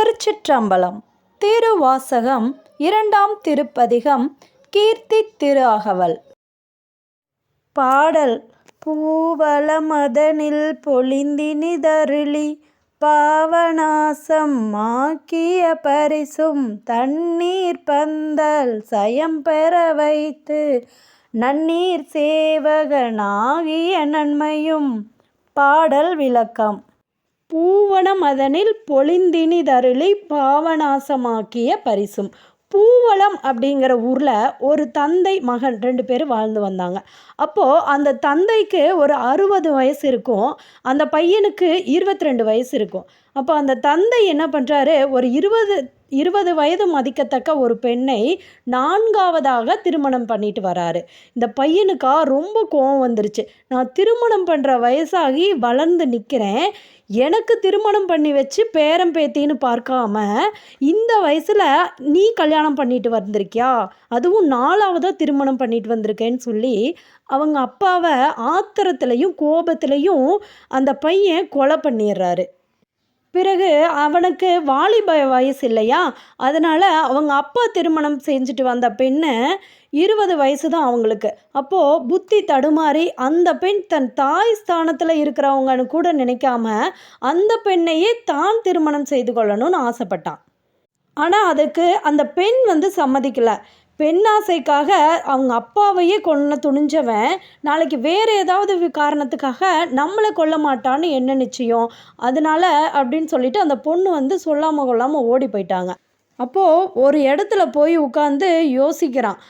திருச்சிற்றம்பலம். திருவாசகம் இரண்டாம் திருப்பதிகம் கீர்த்தி திரு அகவல் பாடல். பூவளமதனில் பொழிந்தினிதருளி பாவநாசம் ஆக்கிய பரிசும் தண்ணீர் பந்தல் சயம் பெற வைத்து நன்னீர் சேவகனாகிய நன்மையும். பாடல் விளக்கம். பூவனம் அதனில் பொழிந்தினிதருளி பாவநாசமாக்கிய பரிசும். பூவளம் அப்படிங்கிற ஊரில் ஒரு தந்தை மகன் ரெண்டு பேர் வாழ்ந்து வந்தாங்க. அப்போது அந்த தந்தைக்கு ஒரு அறுபது வயசு இருக்கும். அந்த பையனுக்கு இருபத்தி ரெண்டு வயசு இருக்கும். அப்போ அந்த தந்தை என்ன பண்ணுறாரு ஒரு இருபது இருபது வயது மதிக்கத்தக்க ஒரு பெண்ணை நான்காவதாக திருமணம் பண்ணிட்டு வராரு. இந்த பையனுக்கா ரொம்ப கோவம் வந்துருச்சு. நான் திருமணம் பண்ணுற வயசாகி வளர்ந்து நிற்கிறேன் எனக்கு திருமணம் பண்ணி வச்சு பேரம் பேத்தின்னு பார்க்காம இந்த வயசில் நீ கல்யாணம் பண்ணிட்டு வந்திருக்கியா? அதுவும் நாலாவதாக திருமணம் பண்ணிட்டு வந்திருக்கேன்னு சொல்லி அவங்க அப்பாவை ஆத்திரத்துலையும் கோபத்துலையும் அந்த பையன் கொலை பண்ணிடுறாரு. பிறகு அவனுக்கு வாலிப வயசு இல்லையா? அதனால் அவங்க அப்பா திருமணம் செஞ்சுட்டு வந்த பெண்ணு இருபது வயசு தான் அவங்களுக்கு. அப்போது புத்தி தடுமாறி அந்த பெண் தன் தாய் ஸ்தானத்தில் இருக்கிறவங்கன்னு கூட நினைக்காம அந்த பெண்ணையே தான் திருமணம் செய்து கொள்ளணும்னு ஆசைப்பட்டான். ஆனால் அதுக்கு அந்த பெண் வந்து சம்மதிக்கலை. பெண்ணாசைக்காக அவங்க அப்பாவையே கொன்ன துணிஞ்சவன் நாளைக்கு வேறு ஏதாவது காரணத்துக்காக நம்மளை கொல்ல மாட்டான்னு என்ன நிச்சயம்? அதனால அப்படின்னு சொல்லிட்டு அந்த பொண்ணு வந்து சொல்லாமல் கொள்ளாமல் ஓடி போயிட்டாங்க. அப்போது ஒரு இடத்துல போய் உட்காந்து யோசிக்கிறான்.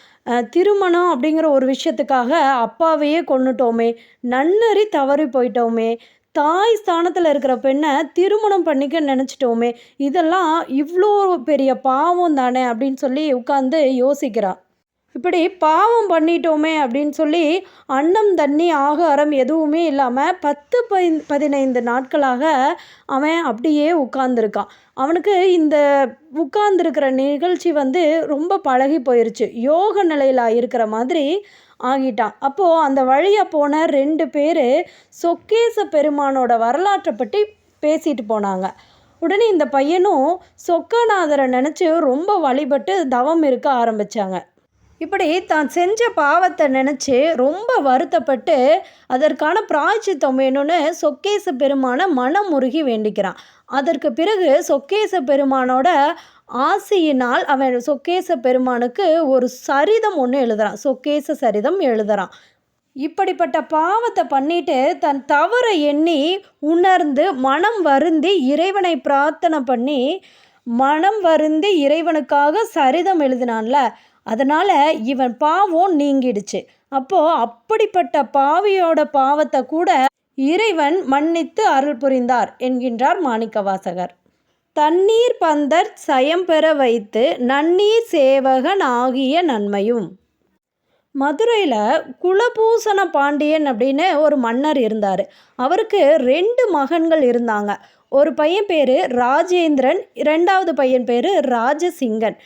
திருமணம் அப்படிங்கிற ஒரு விஷயத்துக்காக அப்பாவையே கொன்னுட்டோமே நன்னறி தவறி போயிட்டோமே தாய் ஸ்தானத்தில் இருக்கிற பெண்ணை திருமணம் பண்ணிக்க நினச்சிட்டோமே. இதெல்லாம் இவ்வளோ பெரிய பாவம் தானே அப்படின்னு சொல்லி உட்காந்து யோசிக்கிறான் இப்படி பாவம் பண்ணிட்டோமே அப்படின்னு சொல்லி அன்னம் தண்ணி ஆகாரம் எதுவுமே இல்லாமல் பத்து பதி பதினைந்து நாட்களாக அவன் அப்படியே உட்கார்ந்துருக்கான் அவனுக்கு இந்த உட்கார்ந்துருக்கிற நிகழ்ச்சி வந்து ரொம்ப பழகி போயிருச்சு. யோக நிலையில் இருக்கிற மாதிரி ஆகிட்டான். அப்போது அந்த வழியாக போன ரெண்டு பேர் சொக்கேச பெருமானோட வரலாற்றை பற்றி பேசிட்டு போனாங்க. உடனே இந்த பையனும் சொக்கநாதரை நினச்சி ரொம்ப வழிபட்டு தவம் இருக்க ஆரம்பித்தாங்க இப்படி தான் செஞ்ச பாவத்தை நினச்சி ரொம்ப வருத்தப்பட்டு அதற்கான பிராய்ச்சித்தம் வேணும்னு சொக்கேச பெருமானை மனம் முருகி வேண்டிக்கிறான். அதற்கு பிறகு சொக்கேச பெருமானோட ஆசையினால் அவன் சொக்கேச பெருமானுக்கு ஒரு சரிதம் ஒன்று எழுதுறான். சொக்கேச சரிதம் எழுதுறான். இப்படிப்பட்ட பாவத்தை பண்ணிட்டு தன் தவறை எண்ணி உணர்ந்து மனம் வருந்தி இறைவனை பிரார்த்தனை பண்ணி மனம் வருந்தி இறைவனுக்காக சரிதம் எழுதினான்ல அதனால் இவன் பாவம் நீங்கிடுச்சு. அப்போது அப்படிப்பட்ட பாவியோட பாவத்தை கூட இறைவன் மன்னித்து அருள் புரிந்தார் என்கின்றார் மாணிக்கவாசகர். தண்ணீர் பந்தர் சயம்பெற வைத்து நன்னீர் சேவகன் ஆகிய நன்மையும். மதுரையில் குலபூசண பாண்டியன் அப்படின்னு ஒரு மன்னர் இருந்தார். அவருக்கு ரெண்டு மகன்கள் இருந்தாங்க. ஒரு பையன் பேர் ராஜேந்திரன் ரெண்டாவது பையன் பேர் ராஜசிங்கன்.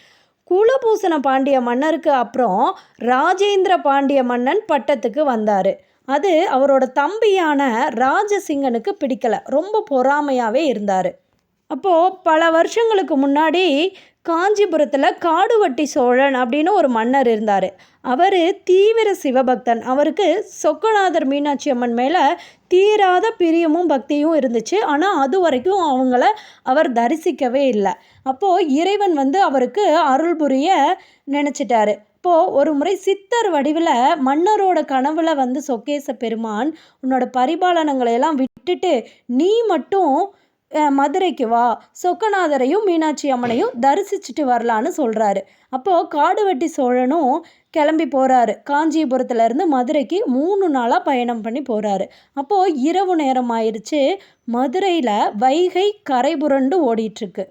குலபூசண பாண்டிய மன்னருக்கு அப்புறம் ராஜேந்திர பாண்டிய மன்னன் பட்டத்துக்கு வந்தார். அது அவரோட தம்பியான ராஜசிங்கனுக்கு பிடிக்கலை. ரொம்ப பொறாமையாகவே இருந்தார். அப்போது பல வருஷங்களுக்கு முன்னாடி காஞ்சிபுரத்தில் காடுவட்டி சோழன் அப்படின்னு ஒரு மன்னர் இருந்தார். அவர் தீவிர சிவபக்தன். அவருக்கு சொக்கநாதர் மீனாட்சி அம்மன் மேலே தீராத பிரியமும் பக்தியும் இருந்துச்சு. ஆனால் அது வரைக்கும் அவங்கள அவர் தரிசிக்கவே இல்லை. அப்போது இறைவன் வந்து அவருக்கு அருள் புரிய நினச்சிட்டாரு. இப்போது ஒரு முறை சித்தர் வடிவில் மன்னரோட கனவுல வந்து சொக்கேச பெருமான் உன்னோட பரிபாலனங்களை எல்லாம் விட்டுட்டு நீ மட்டும் மதுரைக்கு வா. சொக்கநாதரையும் மீனாட்சி அம்மனையும் தரிசிச்சுட்டு வரலான்னு சொல்கிறாரு அப்போது காடுவெட்டி சோழனும் கிளம்பி போகிறாரு காஞ்சிபுரத்துலேருந்து மதுரைக்கு மூணு நாளாக பயணம் பண்ணி போகிறாரு அப்போது இரவு நேரம் ஆயிடுச்சு மதுரையில் வைகை கரை புரண்டு ஓடிட்டுருக்கு.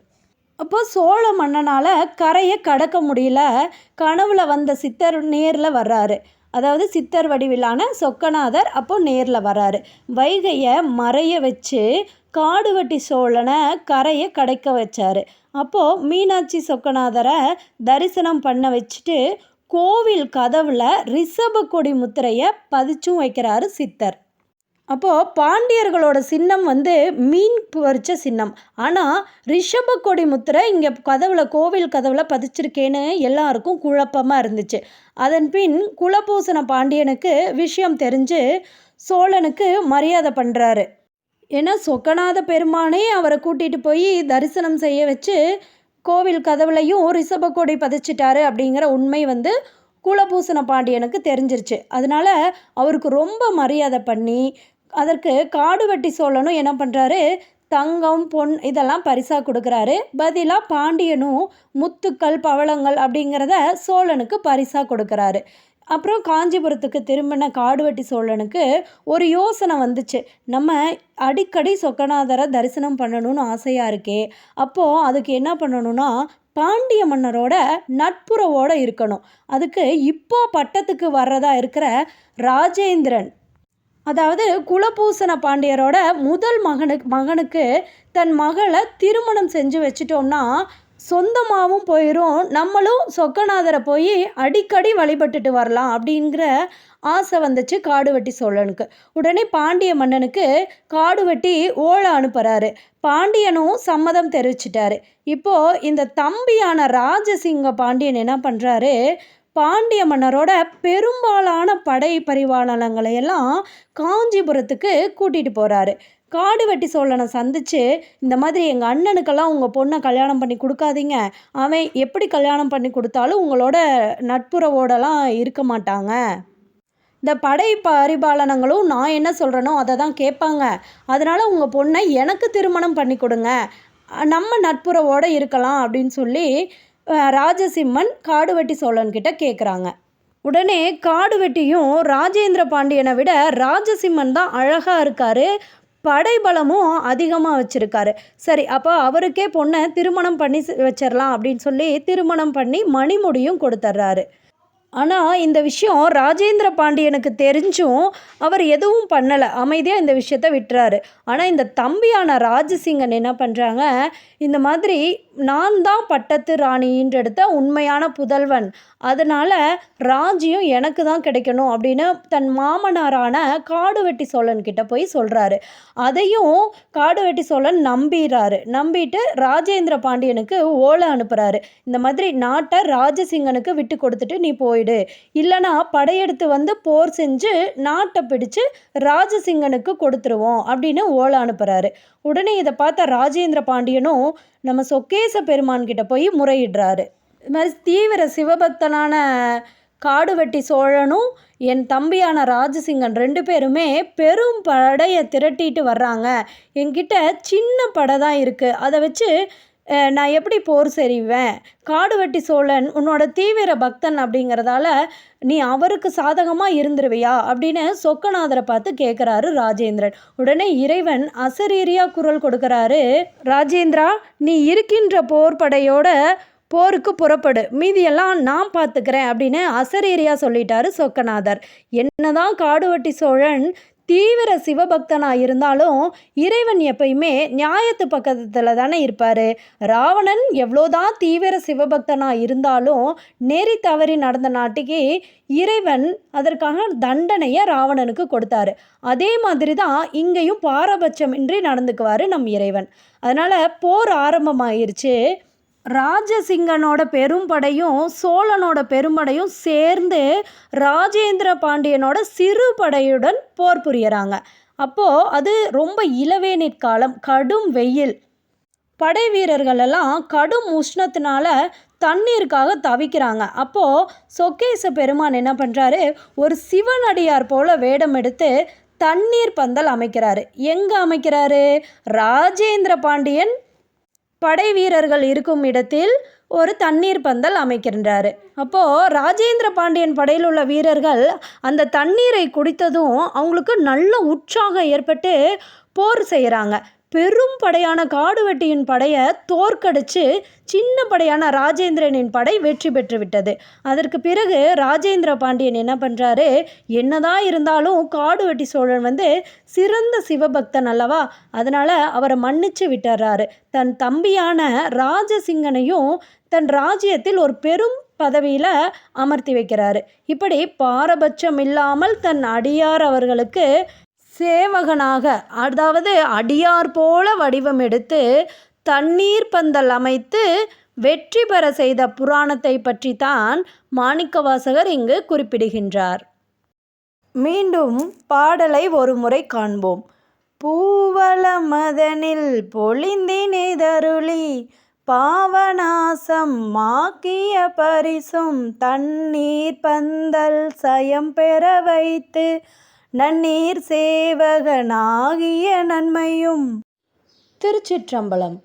அப்போது சோழ மன்னனால் கரையை கடக்க முடியல. கனவுல வந்த சித்தர் நேரில் வர்றாரு. அதாவது சித்தர் வடிவிலான சொக்கநாதர் அப்போது நேரில் வராரு வைகையை மறைய வச்சு காடுவட்டி சோழனை கரையை கடைக்க வச்சார். அப்போது மீனாட்சி சொக்கநாதரை தரிசனம் பண்ண வச்சுட்டு கோவில் கதவில் ரிஷப கொடி முத்திரையை பதிச்சும் வைக்கிறாரு சித்தர். அப்போது பாண்டியர்களோட சின்னம் வந்து மீன் பறித்த சின்னம். ஆனால் ரிஷப கொடி முத்திரை இங்கே கதவில் கோவில் கதவில் பதிச்சிருக்கேன்னு எல்லாருக்கும் குழப்பமாக இருந்துச்சு. அதன் பின் குலபூசண பாண்டியனுக்கு விஷயம் தெரிஞ்சு சோழனுக்கு மரியாதை பண்ணுறாரு ஏன்னா சொக்கநாத பெருமானே அவரை கூட்டிகிட்டு போய் தரிசனம் செய்ய வச்சு கோவில் கதவுலையும் ரிஷபக்கொடி பதிச்சிட்டாரு அப்படிங்கிற உண்மை வந்து குலபூசண பாண்டியனுக்கு தெரிஞ்சிருச்சு. அதனால அவருக்கு ரொம்ப மரியாதை பண்ணி அதற்கு காடுவெட்டி சோழனும் என்ன பண்ணுறாரு தங்கம் பொன் இதெல்லாம் பரிசாக கொடுக்குறாரு. பதிலாக பாண்டியனும் முத்துக்கள் பவளங்கள் அப்படிங்கிறத சோழனுக்கு பரிசாக கொடுக்குறாரு. அப்புறம் காஞ்சிபுரத்துக்கு திரும்பின காடுவெட்டி சோழனுக்கு ஒரு யோசனை வந்துச்சு. நம்ம அடிக்கடி சொக்கநாதரை தரிசனம் பண்ணணும்னு ஆசையாக இருக்கே. அப்போது அதுக்கு என்ன பண்ணணும்னா பாண்டிய மன்னரோட நட்புறவோட இருக்கணும். அதுக்கு இப்போ பட்டத்துக்கு வர்றதா இருக்கிற ராஜேந்திரன் அதாவது குலபூசண பாண்டியரோட முதல் மகனுக்கு மகனுக்கு தன் மகளை திருமணம் செஞ்சு வச்சிட்டோம்னா சொந்தமாகவும் போயிடும் நம்மளும் சொக்கநாதரை போய் அடிக்கடி வழிபட்டுட்டு வரலாம் அப்படிங்கிற ஆசை வந்துச்சு காடுவெட்டி சோழனுக்கு. உடனே பாண்டிய மன்னனுக்கு காடுவெட்டி ஓலை அனுப்புகிறாரு பாண்டியனும் சம்மதம் தெரிவிச்சிட்டாரு. இப்போது இந்த தம்பியான ராஜசிங்க பாண்டியன் என்ன பண்ணுறாரு பாண்டிய மன்னரோட பெரும்பாலான படை பரிவாளனங்களை எல்லாம் காஞ்சிபுரத்துக்கு கூட்டிகிட்டு போகிறாரு காடு வெட்டி சோழனை சந்தித்து இந்த மாதிரி எங்கள் அண்ணனுக்கெல்லாம் உங்கள் பொண்ணை கல்யாணம் பண்ணி கொடுக்காதீங்க. அவன் எப்படி கல்யாணம் பண்ணி கொடுத்தாலும் உங்களோட நட்புறவோடலாம் இருக்க மாட்டாங்க. இந்த படை பரிபாலனங்களும் நான் என்ன சொல்கிறேனோ அதை தான் கேட்பாங்க. அதனால் உங்கள் பொண்ணை எனக்கு திருமணம் பண்ணி கொடுங்க. நம்ம நட்புறவோடு இருக்கலாம் அப்படின்னு சொல்லி ராஜசிம்மன் காடுவெட்டி சோழன்கிட்ட கேட்குறாங்க உடனே காடுவெட்டியும் ராஜேந்திர பாண்டியனை விட ராஜசிம்மன் தான் அழகாக இருக்கார் படைபலமும் அதிகமாக வச்சுருக்காரு. சரி அப்போ அவருக்கே பொண்ணை திருமணம் பண்ணி வச்சிடலாம் அப்படின்னு சொல்லி திருமணம் பண்ணி மணிமுடியும் கொடுத்துட்றாரு ஆனால் இந்த விஷயம் ராஜேந்திர பாண்டியனுக்கு தெரிஞ்சும் அவர் எதுவும் பண்ணலை. அமைதியாக இந்த விஷயத்த விட்டுறாரு. ஆனால் இந்த தம்பியான ராஜசிங்கன் என்ன பண்ணுறாங்க இந்த மாதிரி நான் தான் பட்டத்து ராணின்றெடுத்த உண்மையான புதல்வன். அதனால் ராஜ்யம் எனக்கு தான் கிடைக்கணும் அப்படின்னு தன் மாமனாரான காடுவெட்டி சோழன் கிட்ட போய் சொல்கிறாரு அதையும் காடுவெட்டி சோழன் நம்பிடுறாரு நம்பிட்டு ராஜேந்திர பாண்டியனுக்கு ஓலை அனுப்புகிறாரு இந்த மாதிரி நாட்டை ராஜசிங்கனுக்கு விட்டு கொடுத்துட்டு நீ போயிடு. இல்லைனா படையெடுத்து வந்து போர் செஞ்சு நாட்டை பிடிச்சு ராஜசிங்கனுக்கு கொடுத்துருவோம் அப்படின்னு ஓலை அனுப்புகிறாரு உடனே இதை பார்த்த ராஜேந்திர பாண்டியனும் நம்ம சொக்கேச பெருமான் கிட்ட போய் முறையிடுறாரு. இது மாதிரி தீவிர சிவபக்தனான காடுவெட்டி சோழனும் என் தம்பியான ராஜசிங்கன் ரெண்டு பேருமே பெரும் படையை திரட்டிட்டு வர்றாங்க. என்கிட்ட சின்ன படை தான் இருக்குது அதை வச்சு நான் எப்படி போர் செய்வேன் காடுவெட்டி சோழன் உன்னோட தீவிர பக்தன் அப்படிங்கிறதால நீ அவருக்கு சாதகமாக இருந்துருவியா? அப்படின்னு சொக்கநாதரை பார்த்து கேட்குறாரு ராஜேந்திரன். உடனே இறைவன் அசரீரியாக குரல் கொடுக்குறாரு ராஜேந்திரா நீ இருக்கின்ற போர் படையோட போருக்கு புறப்படு. மீதியெல்லாம் நான் பார்த்துக்கிறேன் அப்படின்னு அசரீரியா சொல்லிட்டாரு சொக்கநாதர். என்னதான் காடுவட்டி சோழன் தீவிர சிவபக்தனாக இருந்தாலும் இறைவன் எப்பயுமே நியாயத்து பக்கத்தில் தானே இருப்பார். ராவணன் எவ்வளோதான் தீவிர சிவபக்தனாக இருந்தாலும் நெறி தவறி நடந்த நாட்டுக்கு இறைவன் அதற்காக தண்டனையை ராவணனுக்கு கொடுத்தாரு. அதே மாதிரி தான் இங்கேயும் பாரபட்சமின்றி நடந்துக்குவார் நம் இறைவன். அதனால் போர் ஆரம்பமாயிருச்சு. ராஜசிங்கனோட பெரும்படையும் சோழனோட பெரும்படையும் சேர்ந்து ராஜேந்திர பாண்டியனோட சிறு படையுடன் போர் புரியறாங்க. அப்போது அது ரொம்ப இளவேநீர் காலம் கடும் வெயில். படை வீரர்கள் எல்லாம் கடும் உஷ்ணத்தினால தண்ணீருக்காக தவிக்கிறாங்க. அப்போது சொக்கேச பெருமான் என்ன பண்ணுறாரு ஒரு சிவனடியார் போல வேடம் எடுத்து தண்ணீர் பந்தல் அமைக்கிறாரு. எங்கே அமைக்கிறாரு? ராஜேந்திர பாண்டியன் படை வீரர்கள் இருக்கும் இடத்தில் ஒரு தண்ணீர் பந்தல் அமைக்கின்றார். அப்போது ராஜேந்திர பாண்டியன் படையில் உள்ள வீரர்கள் அந்த தண்ணீரை குடித்ததும் அவங்களுக்கு நல்ல உற்சாகம் ஏற்பட்டு போர் செய்கிறாங்க. பெரும் படையான காடுவெட்டியின் படையை தோற்கடிச்சு சின்ன படையான ராஜேந்திரனின் படை வெற்றி பெற்று விட்டது. அதற்கு பிறகு ராஜேந்திர பாண்டியன் என்ன பண்ணுறாரு என்னதான் இருந்தாலும் காடுவெட்டி சோழன் வந்து சிறந்த சிவபக்தன் அல்லவா? அதனால் அவரை மன்னிச்சு விட்டுறாரு. தன் தம்பியான ராஜசிங்கனையும் தன் ராஜ்யத்தில் ஒரு பெரும் பதவியில் அமர்த்தி வைக்கிறாரு. இப்படி பாரபட்சம் இல்லாமல் தன் அடியார் அவர்களுக்கு சேவகனாக அதாவது அடியார் போல வடிவம் எடுத்து தண்ணீர் பந்தல் அமைத்து வெற்றி பெற செய்த புராணத்தை பற்றி தான் மாணிக்கவாசகர் இங்கு குறிப்பிடுகின்றார். மீண்டும் பாடலை ஒரு முறை காண்போம். பூவள மதனில் பொழிந்தினிதருளி பாவநாசம் மாக்கிய பரிசும் தண்ணீர் பந்தல் சயம் பெற வைத்து நன்னீர் சேவகனாகிய நன்மையும். திருச்சிற்றம்பலம்.